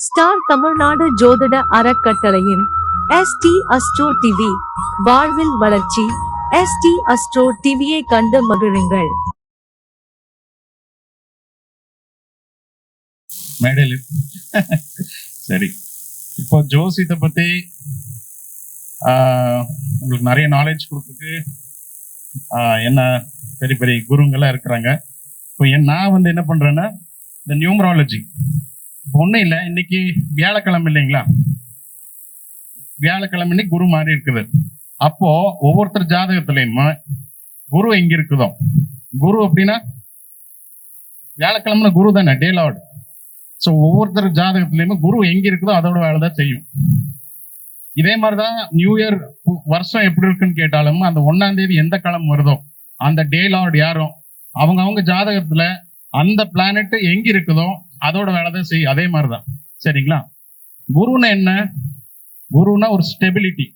Star Tamil Nadu ஜோதிட அறக்கட்டளையின் S T astro TV வாழ்வில் வளர்ச்சி. எஸ்டி அஸ்ட்ரோ டிவியை கண்டு மகிழுங்கள். மேடையில். சரி. இப்போ ஜோசியத்தை பத்தி ஆஹ், உங்களுக்கு நிறைய நாலேஜ் கொடுத்துருக்கு ஆஹ், என்ன பெரிய பெரிய குருங்கெல்லாம் இருக்கிறாங்க. இப்போ என் நான் வந்து என்ன பண்றேன்னா இந்த நியூமராலஜி ஒன்றும் இல்லை. இன்னைக்கு வியாழக்கிழமை இல்லைங்களா? வியாழக்கிழமை இன்னைக்கு குரு மாறி இருக்குது. அப்போ ஒவ்வொருத்தர் ஜாதகத்துலையுமே குரு எங்க இருக்குதோ குரு அப்படின்னா வியாழக்கிழமை குரு தானே டே லார்டு. ஸோ ஒவ்வொருத்தர் ஜாதகத்துலையுமே குரு எங்க இருக்குதோ அதோட வேலை தான் செய்யும். இதே மாதிரிதான் நியூ இயர் வருஷம் எப்படி இருக்குன்னு கேட்டாலும் அந்த ஒன்னாம் தேதி எந்த கிழமை வருதோ அந்த டே லார்ட் யாரும் அவங்க அவங்க ஜாதகத்துல அந்த பிளானட் எங்க இருக்குதோ அதோட வேலை தான் செய்யும் அதே மாதிரி தான் சரிங்களா? குருன்னா என்ன? குருனா ஒரு ஸ்டெபிலிட்டி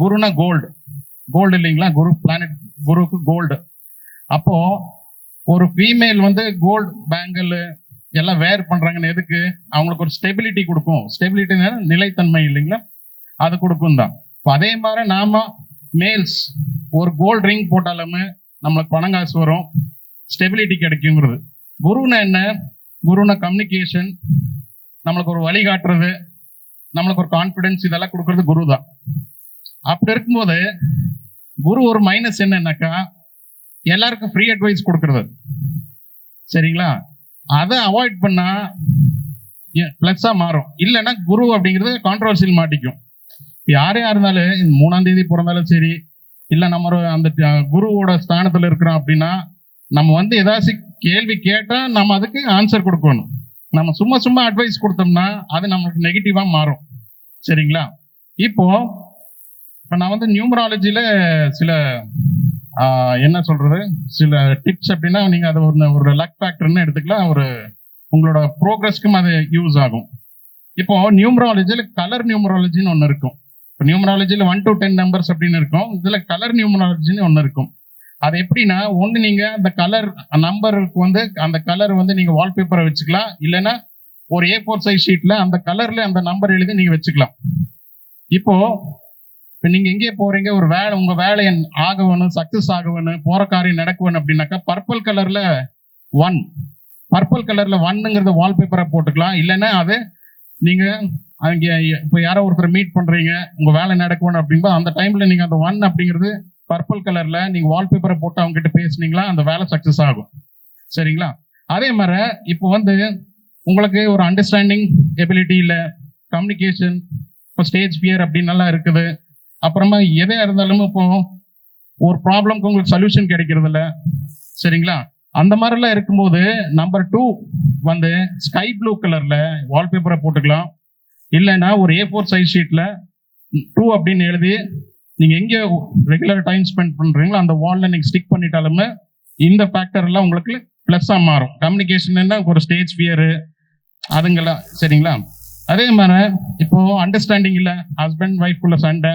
குருனா கோல்டு கோல்டு இல்லைங்களா? குரு பிளானட் குருக்கு கோல்டு அப்போ ஒரு ஃபீமேல் வந்து கோல்டு பேங்கல் எல்லாம் வேர் பண்றாங்கன்னு எதுக்கு? அவங்களுக்கு ஒரு ஸ்டெபிலிட்டி கொடுக்கும். ஸ்டெபிலிட்டி நிலைத்தன்மை இல்லைங்களா? அது கொடுக்கும் தான். இப்போ அதே மாதிரி நாம மேல்ஸ் ஒரு கோல்டு ரிங் போட்டாலுமே நம்மளுக்கு பணம் காசு வரும். ஸ்டெபிலிட்டி கிடைக்குங்கிறது. குருன்னு என்ன? குருன கம்யூனிகேஷன் நம்மளுக்கு ஒரு வழிகாட்டுறது நம்மளுக்கு ஒரு கான்ஃபிடென்ஸ் இதெல்லாம் கொடுக்கறது குரு தான் அப்படி இருக்கும்போது குரு ஒரு மைனஸ் என்னன்னாக்கா எல்லாருக்கும் ஃப்ரீ அட்வைஸ் கொடுக்கறது. சரிங்களா? அதை அவாய்ட் பண்ணா பிளஸ்ஸா மாறும். இல்லைன்னா குரு அப்படிங்கிறது கான்ட்ரவர்சியில் மாட்டிக்கும். யாரையா இருந்தாலும் மூணாம் தேதி பிறந்தாலும் சரி இல்லை நம்ம ஒரு அந்த குருவோட ஸ்தானத்தில் இருக்கிறோம் அப்படின்னா நம்ம வந்து ஏதாச்சும் கேள்வி கேட்டா நம்ம அதுக்கு ஆன்சர் கொடுக்கணும். நம்ம சும்மா சும்மா அட்வைஸ் கொடுத்தோம்னா அது நம்மளுக்கு நெகட்டிவா மாறும். சரிங்களா? இப்போ இப்போ நான் வந்து நியூமராலஜில சில என்ன சொல்றது? சில டிப்ஸ் அப்படின்னா நீங்க அதை ஒரு ஒரு லக் ஃபேக்டர்னு எடுத்துக்கலாம். ஒரு உங்களோட ப்ரோக்ரஸ்க்கும் அது யூஸ் ஆகும். இப்போ நியூமராலஜியில் கலர் நியூமராலஜின்னு ஒன்று இருக்கும். இப்போ நியூமராலஜியில் ஒன் டு டென் நம்பர்ஸ் அப்படின்னு இருக்கும். இதில் கலர் நியூமராலஜின்னு ஒன்று இருக்கும். அது எப்படின்னா ஒன்று நீங்கள் அந்த கலர் நம்பருக்கு வந்து அந்த கலர் வந்து நீங்கள் வால்பேப்பரை வச்சுக்கலாம். இல்லைன்னா ஒரு ஏ ஃபோர் சைஸ் ஷீட்டில் அந்த கலரில் அந்த நம்பர் எழுதி நீங்கள் வச்சுக்கலாம். இப்போ இப்போ நீங்கள் எங்கே போகிறீங்க ஒரு வேலை உங்கள் வேலை என் வேணும் சக்ஸஸ் ஆக போகிற காரியம் நடக்க அப்படின்னாக்கா பர்பிள் கலரில் ஒன் பர்பிள் கலரில் ஒன்னுங்கிறத வால்பேப்பரை போட்டுக்கலாம். இல்லைன்னா அது நீங்கள் அங்கே இப்போ யாரோ ஒருத்தர் மீட் பண்ணுறீங்க உங்கள் வேலை நடக்கணும் அப்படிங்கும்போது அந்த டைமில் நீங்கள் அந்த ஒன் அப்படிங்கிறது பர்பிள் கலர்ல நீங்க வால்பேப்பரை போட்டு அவங்க கிட்ட பேசுனீங்களா அந்த வேலை சக்சஸ் ஆகும். சரிங்களா? அதே மாதிரி இப்போ வந்து உங்களுக்கு ஒரு அண்டர்ஸ்டாண்டிங் எபிலிட்டி இல்லை கம்யூனிகேஷன் இப்போ ஸ்டேஜ் ஃபியர் அப்படின்னு நல்லா இருக்குது. அப்புறமா எதையா இருந்தாலும் இப்போ ஒரு ப்ராப்ளம்க்கு உங்களுக்கு சொல்யூஷன் கிடைக்கிறது இல்லை. சரிங்களா? அந்த மாதிரிலாம் இருக்கும்போது நம்பர் டூ வந்து ஸ்கை ப்ளூ கலரில் வால்பேப்பரை போட்டுக்கலாம். இல்லைன்னா ஒரு ஏ ஃபோர் சைஸ் ஷீட்டில் டூ அப்படின்னு எழுதி நீங்க எங்க ரெகுலர் டைம் ஸ்பெண்ட் பண்றீங்களோ அந்த வால்ல நீங்க ஸ்டிக் பண்ணிட்டாலுமே இந்த ஃபேக்டர் எல்லாம் உங்களுக்கு பிளஸ்ஸா மாறும். கம்யூனிகேஷன் என்ன ஒரு ஸ்டேஜ் ஃபியரு அதுங்களா சரிங்களா? அதே மாதிரி இப்போ அண்டர்ஸ்டாண்டிங் இல்ல ஹஸ்பண்ட் ஒய்ஃப்குள்ள சண்டை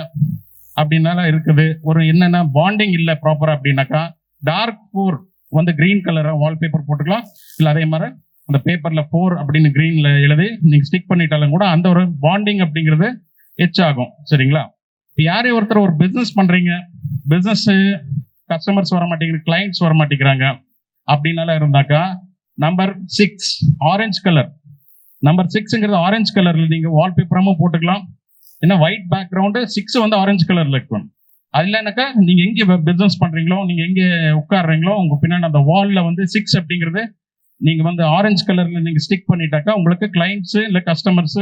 அப்படின்னால இருக்குது. ஒரு என்னென்ன பாண்டிங் இல்லை ப்ராப்பரா அப்படின்னாக்கா டார்க் ஃபோர் வந்து கிரீன் கலரா வால்பேப்பர் போட்டுக்கலாம். இல்ல அதே மாதிரி அந்த பேப்பர்ல ஃபோர் அப்படின்னு கிரீன்ல எழுதி நீங்க ஸ்டிக் பண்ணிட்டாலும் கூட அந்த ஒரு பாண்டிங் அப்படிங்கிறது எச் ஆகும். சரிங்களா? யாரே ஒருத்தர் ஒரு பிஸ்னஸ் பண்றீங்க பிஸ்னஸ் கஸ்டமர்ஸ் வர மாட்டேங்குது கிளைண்ட்ஸ் வர மாட்டேங்கிறாங்க. அப்படின்னால இருந்தாக்கா number six orange colour number சிக்ஸ்ங்கிறது orange கலர்ல நீங்க வால்பேப்பரமும் போட்டுக்கலாம். ஏன்னா ஒயிட் பேக்ரவுண்டு சிக்ஸ் வந்து ஆரஞ்சு கலர்ல இருக்கும். அது இல்லைனாக்கா நீங்க எங்க பிசினஸ் பண்றீங்களோ நீங்க எங்க உட்காடுறீங்களோ உங்க பின்னாடி அந்த வால்ல வந்து சிக்ஸ் அப்படிங்கிறது நீங்க வந்து ஆரஞ்சு கலர்ல நீங்க ஸ்டிக் பண்ணிட்டாக்கா உங்களுக்கு கிளைண்ட்ஸ் இல்லை கஸ்டமர்ஸ்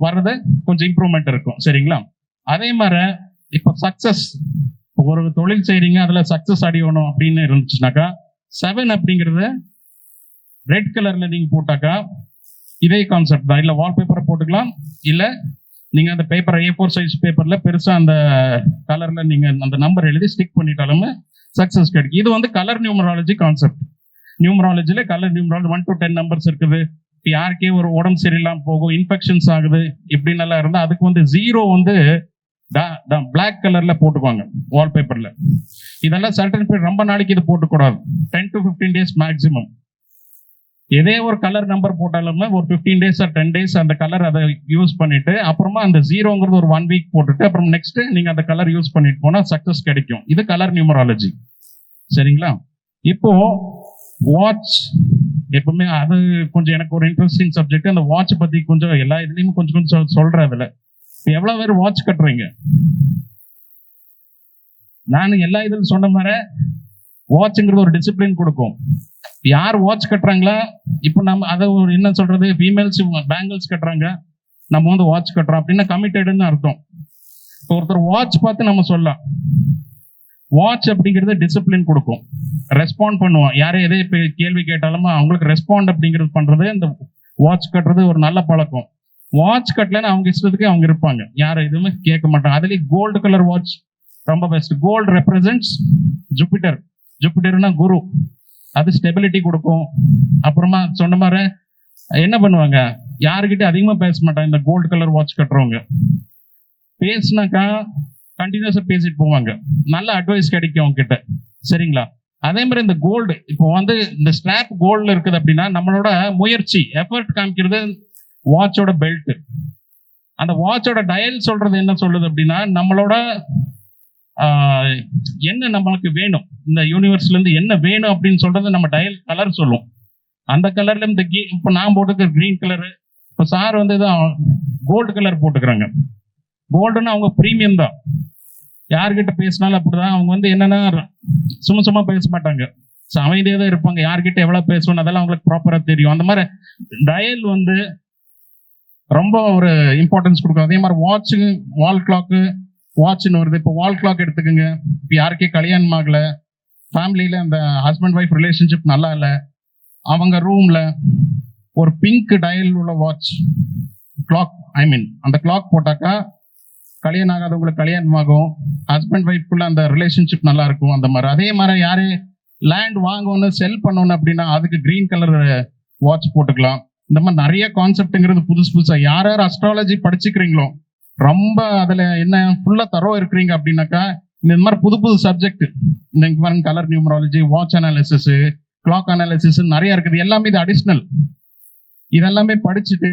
வர்றது கொஞ்சம் இம்ப்ரூவ்மெண்ட் இருக்கும். சரிங்களா? அதே மாதிரி இப்போ சக்சஸ் ஒரு தொழில் செய்கிறீங்க அதில் சக்ஸஸ் அடையணும் அப்படின்னு இருந்துச்சுனாக்கா செவன் அப்படிங்கிறது ரெட் கலரில் நீங்கள் போட்டாக்கா இதே கான்செப்ட் தான். இல்லை வால்பேப்பரை போட்டுக்கலாம் இல்லை நீங்கள் அந்த பேப்பர் ஏ ஃபோர் சைஸ் பேப்பரில் பெருசாக அந்த கலரில் நீங்கள் அந்த நம்பர் எழுதி ஸ்டிக் பண்ணிட்டாலுமே சக்ஸஸ் கிடைக்கும். இது வந்து colour numerology concept நியூமராலஜியில் colour numerology one to ten numbers இருக்குது. இப்போ யாருக்கே ஒரு உடம்பு சரியில்லாம போகும் இன்ஃபெக்ஷன்ஸ் ஆகுது இப்படின்னு எல்லாம் இருந்தா அதுக்கு வந்து ஜீரோ வந்து பிளாக் கலர்ல போட்டுக்குவாங்க வால்பேப்பர்ல இதெல்லாம் சர்டன் பீரியட் ரொம்ப நாளைக்கு இது போட்டுக்கூடாது. Ten to fifteen days maximum எதே ஒரு கலர் நம்பர் போட்டாலுமே ஒரு fifteen days or ten days அந்த கலர் அதை யூஸ் பண்ணிட்டு அப்புறமா அந்த ஜீரோங்கிறது ஒரு ஒன் வீக் போட்டுட்டு அப்புறம் நெக்ஸ்ட் நீங்க அந்த கலர் யூஸ் பண்ணிட்டு போனா சக்சஸ் கிடைக்கும். இது கலர் நியூமராலஜி சரிங்களா? இப்போ வாட்ச் எப்பவுமே அது கொஞ்சம் எனக்கு ஒரு இன்ட்ரெஸ்டிங் சப்ஜெக்ட் அந்த வாட்ச் பத்தி கொஞ்சம் எல்லா இதுலயும் கொஞ்சம் கொஞ்சம் சொல்- சொல்றேன் அதுல. எவ்வளவு பேர் வாட்ச் கட்டுறீங்க? நான் எல்லா இதுல சொன்ன மாதிரி வாட்ச்ங்கிறது ஒரு டிசிப்ளின் கொடுக்கும். யார் வாட்ச் கட்டுறாங்களா? இப்போ நம்ம அதை ஒரு என்ன சொல்றது? ஃபீமேல்ஸ் பேங்கிள்ஸ் கட்டுறாங்க. நம்ம வந்து வாட்ச் கட்டுறோம் அப்படின்னா கமிட்டடுன்னு அர்த்தம். இப்போ ஒருத்தர் வாட்ச் பார்த்து நம்ம சொல்லலாம். வாட்ச் அப்படிங்கிறது டிசிப்ளின் கொடுக்கும். ரெஸ்பாண்ட் பண்ணுவோம் யாரும் எதே கேள்வி கேட்டாலும் அவங்களுக்கு ரெஸ்பாண்ட் அப்படிங்கிறது பண்றது இந்த வாட்ச் கட்டுறது ஒரு நல்ல பழக்கம். வாட்ச் கட்டலன்னு அவங்க இஷ்டத்துக்கு அவங்க இருப்பாங்க. யாரும் எதுவுமே கேட்க மாட்டாங்க. அதுலேயே கோல்டு கலர் வாட்ச் ரொம்ப பெஸ்ட் கோல்டு ரெப்ரசன்ட்ஸ் ஜூபிட்டர் ஜூபிட்டர்னா குரு. அது ஸ்டெபிலிட்டி கொடுக்கும். அப்புறமா சொன்ன மாதிரி என்ன பண்ணுவாங்க? யாருக்கிட்ட அதிகமாக பேச மாட்டாங்க. இந்த கோல்டு கலர் வாட்ச் கட்டுறவங்க. பேசினாக்கா கண்டினியூஸாக பேசிட்டு போவாங்க. நல்ல அட்வைஸ் கிடைக்கும் அவங்ககிட்ட சரிங்களா? அதே மாதிரி இந்த கோல்டு இப்போ வந்து இந்த ஸ்லாப் கோல்டில் இருக்குது அப்படின்னா நம்மளோட முயற்சி எஃபர்ட் காமிக்கிறது வாட்சோட பெல்ட் அந்த வாட்சோட டயல் சொல்றது என்ன சொல்லுது அப்படின்னா நம்மளோட என்ன நம்மளுக்கு வேணும்? இந்த யூனிவர்ஸ்லேருந்து என்ன வேணும் அப்படின்னு சொல்றது நம்ம டயல் கலர் சொல்லும் அந்த கலர்ல இந்த கீ இப்போ நான் போட்டுக்கிற க்ரீன் கலரு இப்போ சார் வந்து கோல்டு கலர் போட்டுக்கிறாங்க. கோல்டுன்னு அவங்க ப்ரீமியம் தான். யார்கிட்ட பேசினாலும் அப்படிதான். அவங்க வந்து என்னன்னா சும்மா சும்மா பேச மாட்டாங்க. ஸோ அமைதியாக தான் இருப்பாங்க. யார்கிட்ட எவ்வளோ பேசணும் அதெல்லாம் அவங்களுக்கு ப்ராப்பராக தெரியும். அந்த மாதிரி டயல் வந்து ரொம்ப ஒரு இம்பார்ட்டன்ஸ் கொடுக்கும். அதே மாதிரி வாட்சு வால் கிளாக்கு வாட்ச்னு வருது. இப்போ வால் கிளாக் எடுத்துக்கோங்க. இப்போ யாருக்கே கல்யாணம் ஆகலை. ஃபேமிலியில் அந்த ஹஸ்பண்ட் ஒய்ஃப் ரிலேஷன்ஷிப் நல்லா இல்லை. அவங்க ரூமில் ஒரு பிங்க் டயல் உள்ள வாட்ச் கிளாக் ஐ மீன் அந்த கிளாக் போட்டாக்கா கல்யாணம் ஆகாதவங்களுக்கு கல்யாணம் ஆகும் ஹஸ்பண்ட் ஒய்ஃப்குள்ள அந்த ரிலேஷன்ஷிப் நல்லா இருக்கும் அந்த மாதிரி. அதே மாதிரி யாரு லேண்ட் வாங்கணும் செல் பண்ணணும் அப்படின்னா அதுக்கு கிரீன் கலர் வாட்ச் போட்டுக்கலாம். இந்த மாதிரி நிறைய கான்செப்ட்ங்கிறது புதுசு புதுசா. யார் யார் அஸ்ட்ராலஜி படிச்சுக்கிறீங்களோ ரொம்ப அதுல என்ன ஃபுல்லா தரோ இருக்கிறீங்க அப்படின்னாக்கா இந்த மாதிரி புது புது சப்ஜெக்ட் இந்த colour numerology watch analysis clock analysis நிறைய இருக்குது. எல்லாமே இது அடிஷ்னல் இதெல்லாமே படிச்சுட்டு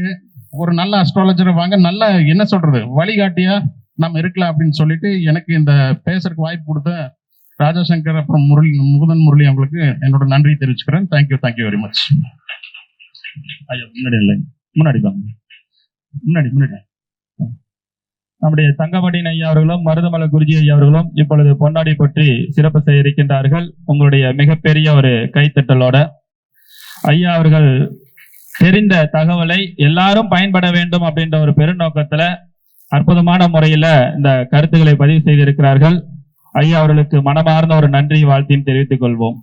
ஒரு நல்ல அஸ்ட்ராலஜரை வாங்க நல்ல என்ன சொல்றது வழிகாட்டியா நம்ம இருக்கலாம் அப்படின்னு சொல்லிட்டு எனக்கு இந்த பேசுறதுக்கு வாய்ப்பு கொடுத்த ராஜா சங்கர் அப்புறம் முரளி முகுதன் முரளி அவங்களுக்கு என்னோட நன்றி தெரிவிச்சுக்கிறேன். தேங்க்யூ தேங்க்யூ வெரி மச் ஐயா முன்னாடி இல்லை. முன்னாடி வாங்க. முன்னாடி முன்னாடி. நம்முடைய தங்கமணியின் ஐயா அவர்களும் மருதமலை குருஜி ஐயா அவர்களும் இப்பொழுது பொன்னாடி பற்றி சிறப்பு செய்ய இருக்கின்றார்கள் உங்களுடைய மிகப்பெரிய ஒரு கைத்தட்டலோட ஐயா அவர்கள் தெரிந்த தகவலை எல்லாரும் பயன்பட வேண்டும் அப்படின்ற ஒரு பெருநோக்கத்துல அற்புதமான முறையில இந்த கருத்துக்களை பதிவு செய்திருக்கிறார்கள். ஐயா அவர்களுக்கு மனமார்ந்த ஒரு நன்றி வாழ்த்தையும் தெரிவித்துக் கொள்வோம்.